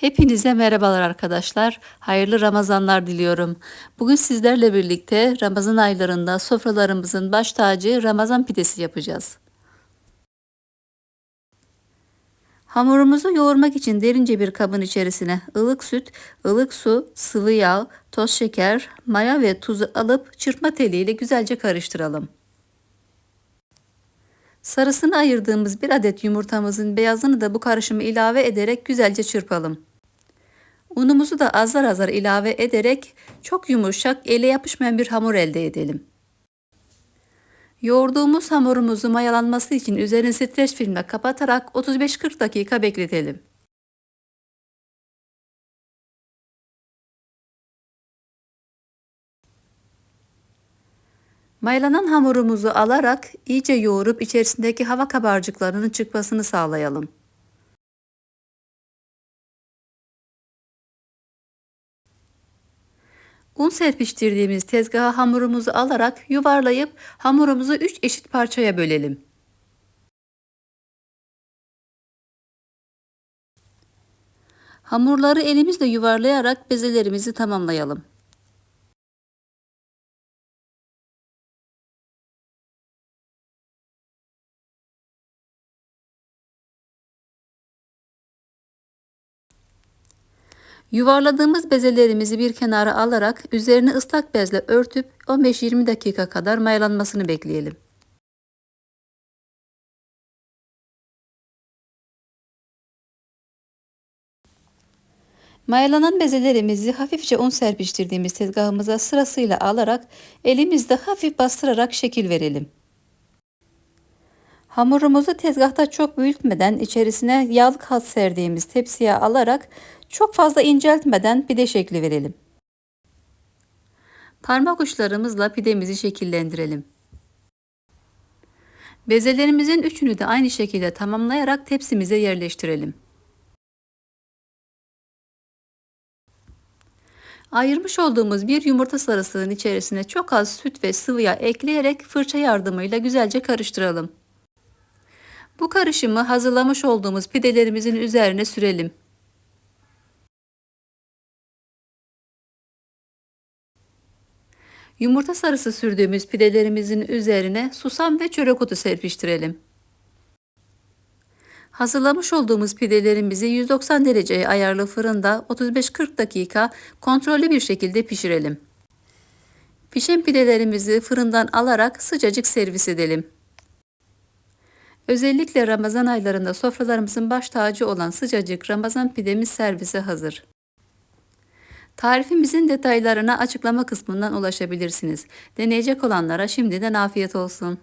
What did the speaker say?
Hepinize merhabalar arkadaşlar. Hayırlı Ramazanlar diliyorum. Bugün sizlerle birlikte Ramazan aylarında sofralarımızın baş tacı Ramazan pidesi yapacağız. Hamurumuzu yoğurmak için derince bir kabın içerisine ılık süt, ılık su, sıvı yağ, toz şeker, maya ve tuzu alıp çırpma teliyle güzelce karıştıralım. Sarısını ayırdığımız bir adet yumurtamızın beyazını da bu karışımı ilave ederek güzelce çırpalım. Unumuzu da azar azar ilave ederek çok yumuşak, ele yapışmayan bir hamur elde edelim. Yoğurduğumuz hamurumuzu mayalanması için üzerini streç filmle kapatarak 35-40 dakika bekletelim. Mayalanan hamurumuzu alarak iyice yoğurup içerisindeki hava kabarcıklarının çıkmasını sağlayalım. Un serpiştirdiğimiz tezgaha hamurumuzu alarak yuvarlayıp hamurumuzu 3 eşit parçaya bölelim. Hamurları elimizle yuvarlayarak bezelerimizi tamamlayalım. Yuvarladığımız bezelerimizi bir kenara alarak üzerini ıslak bezle örtüp 15-20 dakika kadar mayalanmasını bekleyelim. Mayalanan bezelerimizi hafifçe un serpiştirdiğimiz tezgahımıza sırasıyla alarak elimizde hafif bastırarak şekil verelim. Hamurumuzu tezgahta çok büyütmeden içerisine yağlı kağıt serdiğimiz tepsiye alarak çok fazla inceltmeden pide şekli verelim. Parmak uçlarımızla pidemizi şekillendirelim. Bezelerimizin üçünü de aynı şekilde tamamlayarak tepsimize yerleştirelim. Ayırmış olduğumuz bir yumurta sarısının içerisine çok az süt ve sıvı yağ ekleyerek fırça yardımıyla güzelce karıştıralım. Bu karışımı hazırlamış olduğumuz pidelerimizin üzerine sürelim. Yumurta sarısı sürdüğümüz pidelerimizin üzerine susam ve çörek otu serpiştirelim. Hazırlamış olduğumuz pidelerimizi 190 dereceye ayarlı fırında 35-40 dakika kontrollü bir şekilde pişirelim. Pişen pidelerimizi fırından alarak sıcacık servis edelim. Özellikle Ramazan aylarında sofralarımızın baş tacı olan sıcacık Ramazan pidemiz servise hazır. Tarifimizin detaylarına açıklama kısmından ulaşabilirsiniz. Deneyecek olanlara şimdiden afiyet olsun.